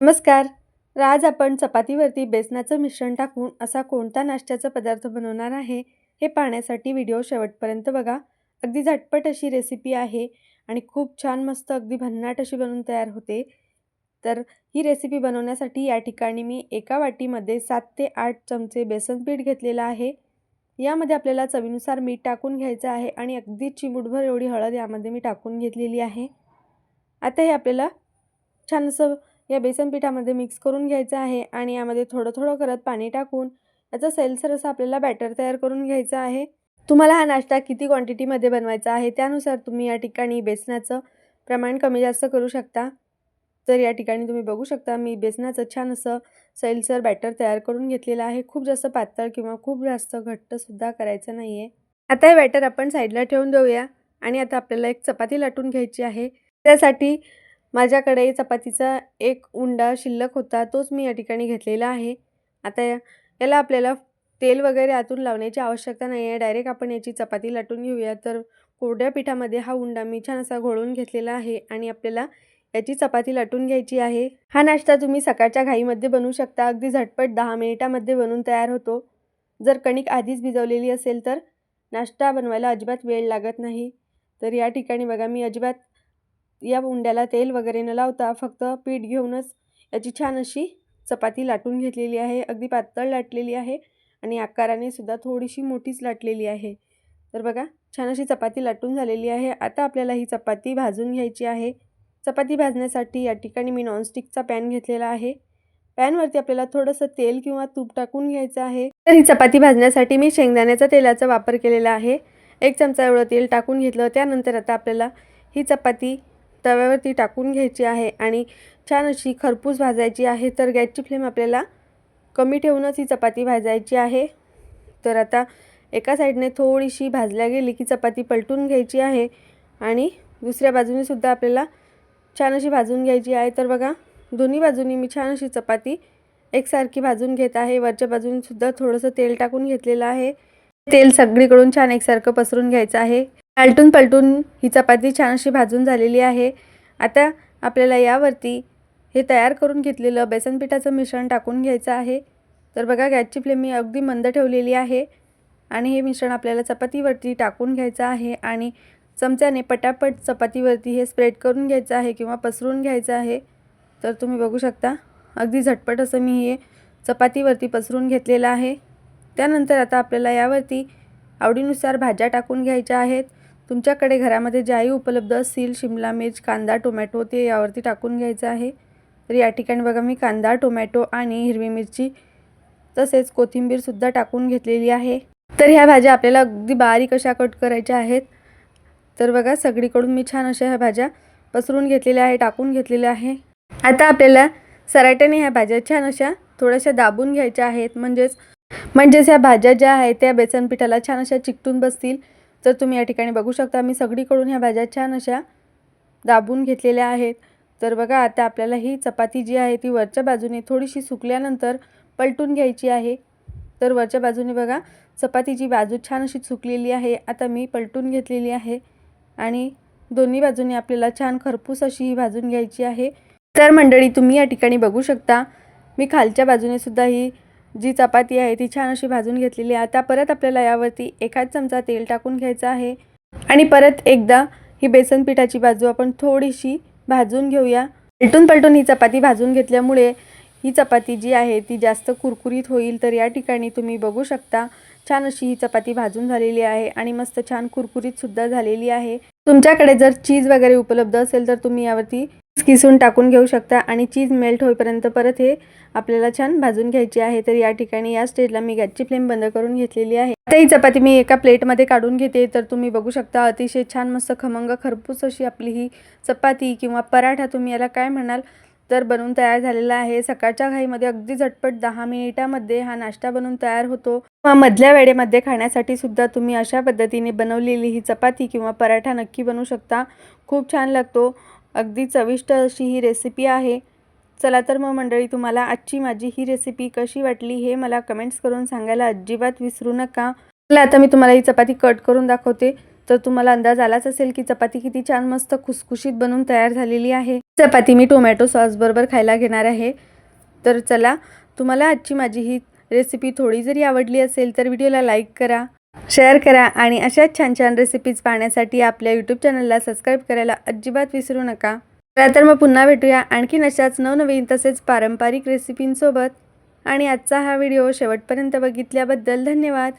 नमस्कार. आज आपण चपातीवरती बेसनाचं मिश्रण टाकून असा कोणता नाश्त्याचा पदार्थ बनवणार आहे हे पाहण्यासाठी व्हिडिओ शेवटपर्यंत बघा. अगदी झटपट अशी रेसिपी आहे आणि खूप छान मस्त अगदी भन्नाट अशी बनवून तयार होते. तर ही रेसिपी बनवण्यासाठी या ठिकाणी मी एका वाटीमध्ये सात ते आठ चमचे बेसन पीठ घेतलेलं आहे. यामध्ये आपल्याला चवीनुसार मीठ टाकून घ्यायचं आहे आणि अगदी चिमूटभर एवढी हळद यामध्ये मी टाकून घेतलेली आहे. आता हे आपल्याला छान असं या बेसन पिठामध्ये मिक्स करून घ्यायचं आहे आणि यामध्ये थोडं थोडं करत पाणी टाकून याचा सैलसर असं आपल्याला बॅटर तयार करून घ्यायचं आहे. तुम्हाला हा नाश्ता किती क्वांटिटीमध्ये बनवायचा आहे त्यानुसार तुम्ही या ठिकाणी बेसनाचं प्रमाण कमी जास्त करू शकता. तर या ठिकाणी तुम्ही बघू शकता मी बेसनाचं छान असं सैलसर बॅटर तयार करून घेतलेलं आहे. खूप जास्त पातळ किंवा खूप जास्त घट्टसुद्धा करायचं नाही आहे आता हे बॅटर आपण साईडला ठेवून देऊया आणि आता आपल्याला एक चपाती लाटून घ्यायची आहे. त्यासाठी माझ्याकडे चपातीचा एक उंडा शिल्लक होता तोच मी या ठिकाणी घेतलेला आहे. आता या याला आपल्याला तेल वगैरे आतून लावण्याची आवश्यकता नाही आहे डायरेक्ट आपण याची चपाती लाटून घेऊया. तर कोरड्या पिठामध्ये हा उंडा मी छान असा घोळून घेतलेला आहे आणि आपल्याला याची चपाती लाटून घ्यायची आहे. हा नाश्ता तुम्ही सकाळच्या घाईमध्ये बनवू शकता. अगदी झटपट दहा मिनिटामध्ये बनवून तयार होतो. जर कणिक आधीच भिजवलेली असेल तर नाश्ता बनवायला अजिबात वेळ लागत नाही. तर या ठिकाणी बघा मी अजिबात या उंड्याला तेल वगैरे न लावता फक्त पीठ घेऊनच याची छान अशी चपाती लाटून घेतलेली आहे. अगदी पातळ लाटलेली आहे आणि आकाराने सुद्धा थोडीशी मोठीच लाटलेली आहे. तर बघा छान अशी चपाती लाटून झालेली आहे. आता आपल्याला ही चपाती भाजून घ्यायची आहे. चपाती भाजण्यासाठी या ठिकाणी मी नॉनस्टिकचा पॅन घेतलेला आहे. पॅनवरती आपल्याला थोडंसं तेल किंवा तूप टाकून घ्यायचं आहे. तर ही चपाती भाजण्यासाठी मी शेंगदाण्याचा तेलाचा वापर केलेला आहे. एक चमचा एवढं तेल टाकून घेतलं. त्यानंतर आता आपल्याला ही चपाती तव्यावरती टाकून घ्यायची आहे आणि छान अशी खरपूस भाजायची आहे. तर गॅसची फ्लेम आपल्याला कमी ठेवूनच ही चपाती भाजायची आहे. तर आता एका साईडने थोडीशी भाजल्या गेली की चपाती पलटून घ्यायची आहे आणि दुसऱ्या बाजूने सुद्धा आपल्याला छान अशी भाजून घ्यायची आहे. तर बघा दोन्ही बाजूनी मी छान अशी चपाती एकसारखी भाजून घेत आहे. वरच्या बाजूनसुद्धा थोडंसं तेल टाकून घेतलेलं आहे. तेल सगळीकडून छान एकसारखं पसरून घ्यायचं आहे. आलटून पलटून ही चपाती छान अशी भाजून झालेली आहे. आता आपल्याला यावरती हे तयार करून घेतलेलं बेसन पिठाचं मिश्रण टाकून घ्यायचं आहे. तर बघा गॅसची फ्लेम मी अगदी मंद ठेवलेली आहे आणि हे मिश्रण आपल्याला चपातीवरती टाकून घ्यायचं आहे आणि चमच्याने पटापट चपातीवरती हे स्प्रेड करून घ्यायचं आहे किंवा पसरून घ्यायचं आहे. तर तुम्ही बघू शकता अगदी झटपट असं मी हे चपातीवरती पसरून घेतलेलं आहे. त्यानंतर आता आपल्याला यावरती आवडीनुसार भाज्या टाकून घ्यायच्या आहेत. तुमच्याकडे घरामध्ये ज्याही उपलब्ध असतील शिमला मिर्च कांदा टोमॅटो ते यावरती टाकून घ्यायचं आहे. तर या ठिकाणी बघा मी कांदा टोमॅटो आणि हिरवी मिरची तसेच कोथिंबीरसुद्धा टाकून घेतलेली आहे. तर ह्या भाज्या आपल्याला अगदी बारीक अशा कट करायच्या आहेत. तर बघा सगळीकडून मी छान अशा ह्या भाज्या पसरून घेतलेल्या आहे टाकून घेतलेल्या आहे. आता आपल्याला सराट्याने ह्या भाज्या छान अशा थोड्याशा दाबून घ्यायच्या आहेत. म्हणजेच म्हणजेच ह्या भाज्या ज्या आहेत त्या बेसन पिठाला छान अशा चिकटून बसतील. तर तुम्ही या ठिकाणी बघू शकता मी सगळीकडून ह्या भाज्या छान अशा दाबून घेतलेल्या आहेत. तर बघा आता आपल्याला ही चपाती जी आहे ती वरच्या बाजूने थोडीशी सुकल्यानंतर पलटून घ्यायची आहे. तर वरच्या बाजूने बघा चपातीची बाजू छान अशी सुकलेली आहे. आता मी पलटून घेतलेली आहे आणि दोन्ही बाजूने आपल्याला छान खरपूस अशी ही भाजून घ्यायची आहे. तर मंडळी तुम्ही या ठिकाणी बघू शकता मी खालच्या बाजूने सुद्धा ही जी चपाती आहे ती छान अशी भाजून घेतलेली आहे. आता परत आपल्याला यावरती एखाद चमचा तेल टाकून घ्यायचं आहे. आणि परत एकदा ही बेसन पिठाची बाजू आपण थोडीशी भाजून घेऊया. पलटून पलटून ही चपाती भाजून घेतल्यामुळे ही चपाती जी आहे ती जास्त कुरकुरीत होईल तर या ठिकाणी तुम्ही बघू शकता. छान अशी ही चपाती भाजून झालेली आहे आणि मस्त छान कुरकुरीतसुद्धा झालेली आहे. तुमच्याकडे जर चीज वगैरे उपलब्ध असेल तर तुम्ही यावरती किसून टाकून घेऊ शकता आणि चीज मेल्ट होईपर्यंत परत हे आपल्याला छान भाजून घ्यायची आहे. तर या ठिकाणी या स्टेजला मी गॅसची फ्लेम बंद करून घेतलेली आहे. आता ही चपाती मी एका प्लेटमध्ये काढून घेते. तर तुम्ही बघू शकता अतिशय छान मस्त खमंग खरपूस अशी आपली ही चपाती किंवा पराठा तुम्ही याला काय म्हणाल तर बनवून तयार झालेला आहे. सकाळच्या घाईमध्ये अगदी झटपट दहा मिनिटामध्ये हा नाश्ता बनवून तयार होतो. किंवा मधल्या वेळेमध्ये खाण्यासाठी सुद्धा तुम्ही अशा पद्धतीने बनवलेली ही चपाती किंवा पराठा नक्की बनवू शकता. खूप छान लागतो. अगदी चविष्ट अशी ही रेसिपी आहे. चला तर मग मंडळी तुम्हाला आजची माझी ही रेसिपी कशी वाटली हे मला कमेंट्स करून सांगायला अजिबात विसरू नका. चला आता मी तुम्हाला ही चपाती कट करून दाखवते. तर तुम्हाला अंदाज आलाच असेल की चपाती किती छान मस्त खुसखुशीत बनून तयार झालेली आहे. चपाती मी टोमॅटो सॉसबरोबर खायला घेणार आहे. तर चला तुम्हाला आजची माझी ही रेसिपी थोडी जरी आवडली असेल तर व्हिडिओला लाईक करा शेअर करा आणि अशाच छान छान रेसिपीज पाहण्यासाठी आपल्या यूट्यूब चॅनलला सबस्क्राईब करायला अजिबात विसरू नका. चला तर मग पुन्हा भेटूया आणखीन अशाच नवनवीन तसेच पारंपरिक रेसिपींसोबत आणि आजचा हा व्हिडिओ शेवटपर्यंत बघितल्याबद्दल धन्यवाद.